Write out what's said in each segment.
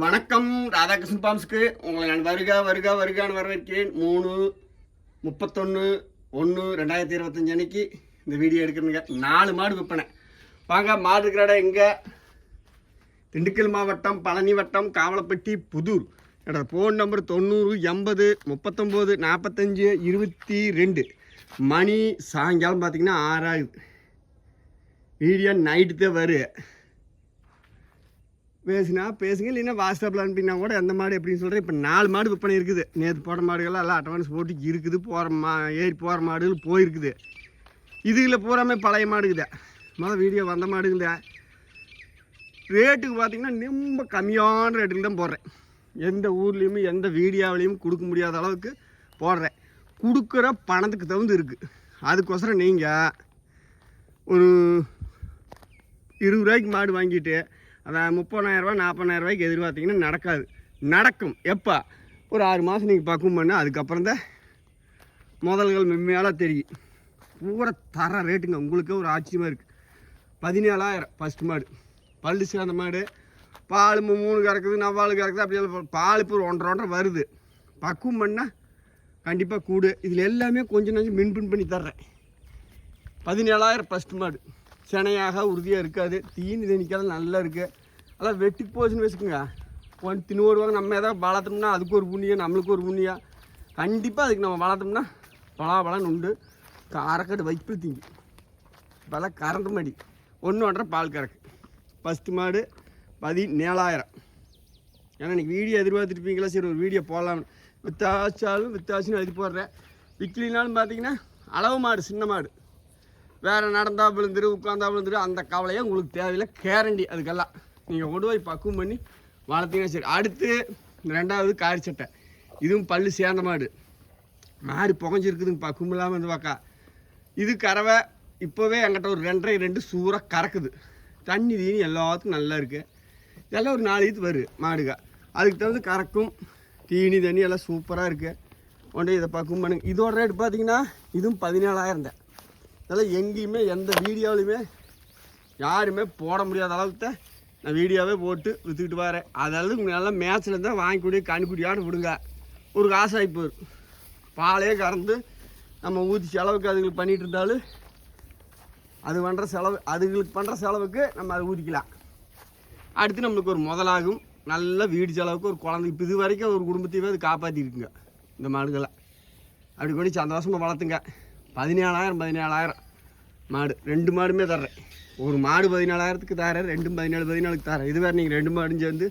வணக்கம் ராதாகிருஷ்ணன் பாம்ஸுக்கு. உங்களை நான் வருக வருக வருகான்னு வரவேற்கிறேன். மூணு முப்பத்தொன்று ஒன்று ரெண்டாயிரத்தி இருபத்தஞ்சி அன்னைக்கு இந்த வீடியோ எடுக்கிறேங்க நாலு மாடு விற்பனை. வாங்க மாடு இருக்கிற இடம் எங்கே? திண்டுக்கல் மாவட்டம் பழனி வட்டம் காவலப்பட்டி புதூர். என்னோடய ஃபோன் நம்பர் தொண்ணூறு எண்பது முப்பத்தொம்போது நாற்பத்தஞ்சு இருபத்தி ரெண்டு. மணி சாயங்காலம் பார்த்திங்கன்னா ஆறாகுது வீடியோ நைட்டு தான் வரும் பேசினா பேசுங்க இல்லைன்னா வாட்ஸ்அப்பில் அனுப்பினா கூட எந்த மாடு எப்படின்னு சொல்கிறேன் இப்போ நாலு மாடு விற்பனை இருக்குது நேற்று போட மாடுகள்லாம் எல்லாம் அட்வான்ஸ் போட்டு இருக்குது. போகிற மா ஏறி போகிற மாடுகள் போயிருக்குது. இதுகளை பூராமே பழைய மாடுக்குதே முதல் வீடியோ வந்த மாடுக்குதே ரேட்டுக்கு பார்த்தீங்கன்னா ரொம்ப கம்மியான ரேட்டுக்கு தான் போடுறேன். எந்த ஊர்லேயுமே எந்த வீடியோவிலையும் கொடுக்க முடியாத அளவுக்கு போடுறேன். கொடுக்குற பணத்துக்கு தகுந்து இருக்குது அதுக்கோசரம் நீங்கள் ஒரு இருபது ரூபாய்க்கு மாடு வாங்கிட்டு அதான் முப்பதாயிரரூபா நாற்பதாயிரரூபாய்க்கு எதிர்பார்த்திங்கன்னா எதிர்பார்த்தீங்கன்னா நடக்காது. நடக்கும். எப்போ? ஒரு ஆறு மாதம் நீங்கள் பக்குவம் பண்ண அதுக்கப்புறம் தான் முதல்கள் மென்மையால தெரியும். பூரா தர ரேட்டுங்க. உங்களுக்கே ஒரு ஆச்சரியமாக இருக்குது பதினேழாயிரம் ஃபஸ்ட் மாடு. பல்லு சேர்ந்த மாடு. பால் மூணு கறக்குது நவ்வாலு கறக்குது அப்படி எல்லாம் பால் இப்போ ஒரு ஒன்றரை ஒன்றரை வருது. பக்குவம் பண்ணால் கண்டிப்பாக கூடு. இதில் எல்லாமே கொஞ்சம் கொஞ்சம் மின்பின் பண்ணி தர்றேன். பதினேழாயிரம் ஃபஸ்ட் மாடு. சினையாக உறுதியாக இருக்காது. தீனி தண்ணிக்காத நல்லா இருக்குது அதான் வெட்டி போச்சுன்னு வச்சுக்கோங்க. ஒன் தின்னு வருவாங்க நம்ம எதாவது வளர்த்தோம்னா அதுக்கு ஒரு புண்ணியம் நம்மளுக்கு ஒரு புண்ணியம். கண்டிப்பாக அதுக்கு நம்ம வளர்த்தோம்னா பலா பலன்னு உண்டு. காரக்கட்டு வைப்பில் தீங்கி பல கரண்ட் மடி. ஒன்று ஒன்றரை பால் கறக்கு. ஃபஸ்ட்டு மாடு பதினேழாயிரம். ஏன்னா இன்றைக்கி வீடியோ எதிர்பார்த்துருப்பீங்களா? சரி ஒரு வீடியோ போடலாம்னு வித்தாச்சாலும் வித்தாச்சுன்னு எழுதி போடுறேன். விக்கிலினாலும் பார்த்தீங்கன்னா அளவு மாடு சின்ன மாடு. வேறு நடந்தா விழுந்துரு உட்காந்தா விழுந்துரு அந்த கவலையே உங்களுக்கு தேவையில்லை. கேரண்டி அதுக்கெல்லாம். நீங்கள் கொண்டு போய் பக்குவம் பண்ணி வளர்த்தீங்கன்னா சரி. அடுத்து ரெண்டாவது காரி சட்டை. இதுவும் பல்லு சேர்ந்த மாடு. மாடு புகஞ்சிருக்குதுங்க பக்குவம் இல்லாமல் இருந்து பார்க்கா இது கறவை இப்போவே என்கிட்ட ஒரு ரெண்டரை ரெண்டு சூறாக கறக்குது. தண்ணி தீனி எல்லாத்துக்கும் நல்லா இருக்குது இதெல்லாம் ஒரு நாலு இது வரும் மாடுக அதுக்கு தகுந்த கறக்கும் தீனி தண்ணி எல்லாம் சூப்பராக இருக்குது கொண்டு இதை பக்குவம் பண்ணுங்க. இதோட ரேட் பார்த்தீங்கன்னா இதுவும் பதினேழாயிரம் தான். இதெல்லாம் எங்கேயுமே எந்த வீடியோலையுமே யாருமே போட முடியாத அளவுக்கு தான் நான் வீடியோவே போட்டு விற்றுக்கிட்டு வரேன். அதாவது நல்லா மேட்ச்சில் இருந்தால் வாங்கிக்கூடிய கண்ணுக்குட்டியாடு விடுங்க. ஒரு காசாகி போயிடும் பாலே கறந்து நம்ம ஊற்றி செலவுக்கு அதுங்களுக்கு பண்ணிகிட்டு இருந்தாலும் அது பண்ணுற செலவு அதுங்களுக்கு பண்ணுற செலவுக்கு நம்ம அதை ஊதிக்கலாம் அடுத்து நம்மளுக்கு ஒரு முதலாகும். நல்ல வீடு செலவுக்கு ஒரு குழந்தை. இப்போ இது வரைக்கும் ஒரு குடும்பத்தையுமே அது காப்பாற்றிருக்குங்க இந்த மாடுகளை. அப்படி கூட சந்தோஷமாக வளர்த்துங்க. பதினேழாயிரம் பதினேழாயிரம் மாடு. ரெண்டு மாடுமே தர்றேன். ஒரு மாடு பதினேழாயிரத்துக்கு தரேன் ரெண்டும் பதினேழு பதினேழுக்கு தரேன் இது வேறு நீங்கள் ரெண்டு மாடும் சேர்ந்து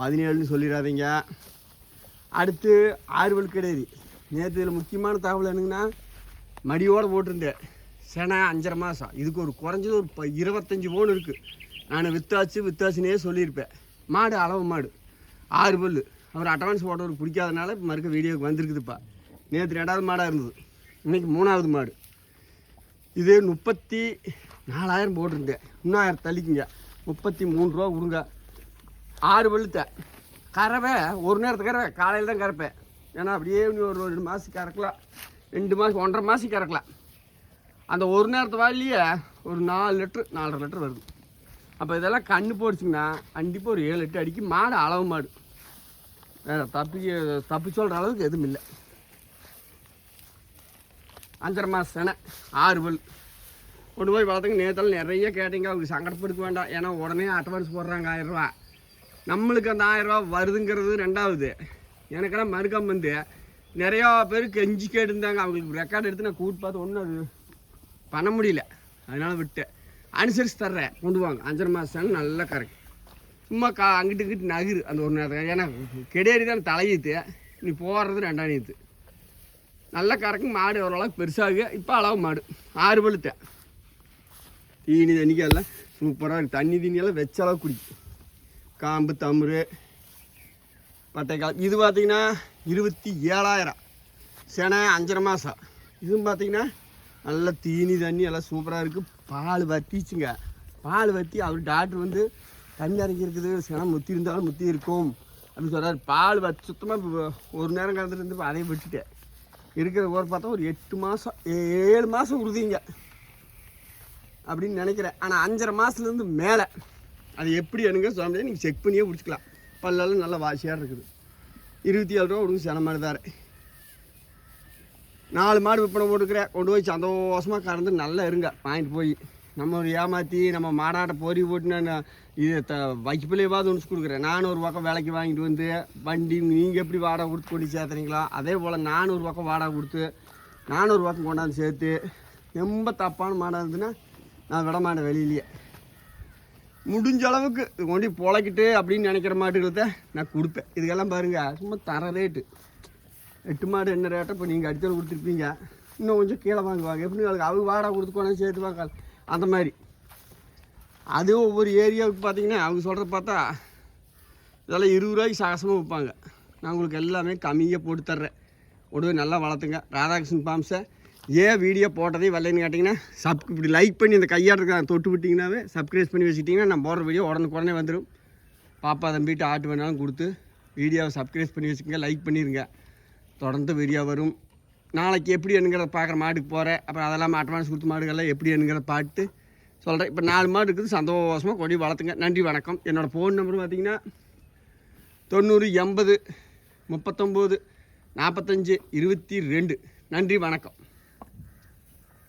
பதினேழுன்னு சொல்லிடாதீங்க. அடுத்து ஆறுவல் கிடையாது. நேற்று இதில் முக்கியமான தகவல் என்னங்கன்னா மடியோடு போட்டிருந்தேன். செனை அஞ்சரை மாதம் இதுக்கு ஒரு குறைஞ்சது ஒரு ப இருபத்தஞ்சி பவுன் இருக்குது நான் வித்தாச்சு வித்தாச்சுனே சொல்லியிருப்பேன். மாடு அளவு மாடு. ஆறு பல் அவர் அட்வான்ஸ் போட்டவருக்கு பிடிக்காதனால இப்போ மறுக்க வீடியோக்கு வந்திருக்குதுப்பா. நேற்று ரெண்டாவது மாடாக இருந்தது. இன்னைக்கு மூணாவது மாடு. இது முப்பத்தி நாலாயிரம் போட்டிருந்தேன். இன்னும் தள்ளிக்குங்க. முப்பத்தி மூணு ரூபா கொடுங்க. ஆறு வெளுத்த கறவை ஒரு நேரத்துக்கு கறவை. காலையில் தான் கறப்பேன். ஏன்னா அப்படியே இன்னும் ஒரு ரெண்டு மாதம் கறக்கலாம். ரெண்டு மாதம் ஒன்றரை மாதம் கறக்கலாம். அந்த ஒரு நேரத்து வாயிலேயே ஒரு நாலு லிட்ரு நாலரை லிட்ரு வருது. அப்போ இதெல்லாம் கண்ணு போடுச்சிங்கன்னா கண்டிப்பாக ஒரு ஏழு லிட்டர் அடிக்கு. மாடு அளவு மாடு. வேறு தப்பி தப்பி சொல்கிற அளவுக்கு எதுவும் இல்லை. அஞ்சரை மாதம் செனை ஆறு பல். கொண்டு போய் வளர்த்துங்க நேற்றுல நிறைய கேட்டீங்க. அவங்க சங்கடப்படுத்த வேண்டாம். ஏன்னா உடனே அட்வான்ஸ் போடுறாங்க ஆயிரரூவா நம்மளுக்கு அந்த ஆயிரரூவா வருதுங்கிறது ரெண்டாவது. எனக்கெல்லாம் மறுக்காம வந்து நிறையா பேர் கெஞ்சி கேட்டிருந்தாங்க. அவங்களுக்கு ரெக்கார்டு எடுத்து நான் கூட்டு பார்த்து ஒன்றும் அது பண்ண முடியல. அதனால் விட்டேன் அனுசரித்து தர்றேன். கொண்டு வாங்க. அஞ்சரை மாதம் நல்லா கரெக்ட் சும்மா கா அங்கிட்டு இங்கிட்டு நகரு. அந்த ஒரு நேரத்துக்கு ஏன்னா கிடையாது தான் தலையீத்து. நீ போடுறது ரெண்டாம் நீத்து நல்ல கறக்கும் மாடு ஓரளவுக்கு பெருசாகு இப்போ அளவு மாடு. ஆறு பழுத்த தீனி தண்ணிக்கு எல்லாம் சூப்பராக இருக்குது தண்ணி தீனியெல்லாம் வச்ச அளவு குடிக்கும். காம்பு தமுறு பட்டைக்கால். இது பார்த்தீங்கன்னா இருபத்தி ஏழாயிரம். செனை அஞ்சரை மாதம் இதுவும் பார்த்தீங்கன்னா நல்ல தீனி தண்ணி எல்லாம் சூப்பராக இருக்குது பால் வத்திச்சுங்க. பால் வத்தி அவர் டாக்டர் வந்து தண்ணி இறங்கி இருக்குது செனை முத்தி இருந்தாலும் முத்தி இருக்கும். அப்படின்னு சொல்கிறார் பால் வச்சு சுத்தமாக ஒரு நேரம் கலந்துட்டு இருந்து அதையும் விட்டுட்டேன். இருக்கிற ஓர் பார்த்தா ஒரு எட்டு மாதம் ஏழு மாதம் உறுதிங்க. அப்படின்னு நினைக்கிறேன். ஆனால் அஞ்சரை மாதத்துலேருந்து மேலே. அது எப்படி எனக்கு சொல்ல நீங்கள் செக் பண்ணியே பிடிச்சிக்கலாம் பல்லெல்லாம் நல்லா வாசியாக இருக்குது. இருபத்தி ஏழு ரூபா கொடுங்க சென மாடு நாலு மாடு விற்பனை போட்டுக்கிறேன் கொண்டு போய் சந்தோஷமாக கறந்து நல்லா இருங்க. வாங்கிட்டு போய். நம்ம ஒரு ஏமாற்றி நம்ம மாடாட்ட பொறி போட்டு நான் இது த வைக்கப்பிள்ளையவாது ஒன்று கொடுக்குறேன். நானும் ஒரு பக்கம் விலைக்கு வாங்கிட்டு வந்து வண்டி நீங்கள் எப்படி வாடகை கொடுத்து கொண்டு சேர்த்துறீங்களோ அதே போல் நானும் ஒரு பக்கம் வாடகை கொடுத்து நானூறு பக்கம் கொண்டாந்து சேர்த்து ரொம்ப தப்பான மாடாக இருந்ததுன்னா நான் விட மாட்டேன் வெளியிலேயே. முடிஞ்ச அளவுக்கு கொண்டு பொழைக்கிட்டு அப்படின்னு நினைக்கிற மாட்டுகளை நான் கொடுப்பேன். இதுக்கெல்லாம் பாருங்கள் சும்மா தர ரேட்டு எட்டு மாடு என்ன ரேட்டை இப்போ நீங்கள் அடித்தல் கொடுத்துருப்பீங்க. இன்னும் கொஞ்சம் கீழே வாங்குவாங்க. எப்படி அதுக்கு அவங்க வாடகை கொடுத்து கொண்டாந்து சேர்த்து வாங்க அந்த மாதிரி. அது ஒவ்வொரு ஏரியாவுக்கு பார்த்தீங்கன்னா அவங்க சொல்கிறத பார்த்தா இதெல்லாம் இருபது ரூபாய்க்கு சாகசமாக விற்பாங்க. நான் உங்களுக்கு எல்லாமே கம்மியாக போட்டு தர்றேன். உடனே நல்லா வளர்த்துங்க. ராதாகிருஷ்ணன் பாம்ஸை ஏன் வீடியோ போட்டதே வரலைன்னு கேட்டிங்கன்னா சப் இப்படி லைக் பண்ணி அந்த கையாடுறதுக்கு தொட்டு விட்டிங்கனாவே சப்ஸ்கிரைப் பண்ணி வச்சுக்கிட்டிங்கன்னா நான் போடுற வீடியோ உடனே வந்துடும் பாப்பா தம்பிட்டு ஆட்டு வேணாலும் கொடுத்து வீடியோவை சப்ஸ்கிரைப் பண்ணி வச்சுக்கோங்க லைக் பண்ணிடுங்க தொடர்ந்து வீடியோ வரும். நாளைக்கு எப்படி என்னங்கிறத பார்க்குற மாட்டுக்கு போகிறேன். அப்புறம் அதெல்லாம் அட்வான்ஸ் கொடுத்த மாடுகள்லாம் எப்படி என்னங்கிறத பார்த்து சொல்கிறேன். இப்போ நாலு மாடு இருக்குது. சந்தோஷமாக கொடி வளர்த்துங்க. நன்றி வணக்கம். என்னோடய ஃபோன் நம்பர் பார்த்தீங்கன்னா தொண்ணூறு எண்பது முப்பத்தொம்போது நாற்பத்தஞ்சு இருபத்தி ரெண்டு. நன்றி வணக்கம்.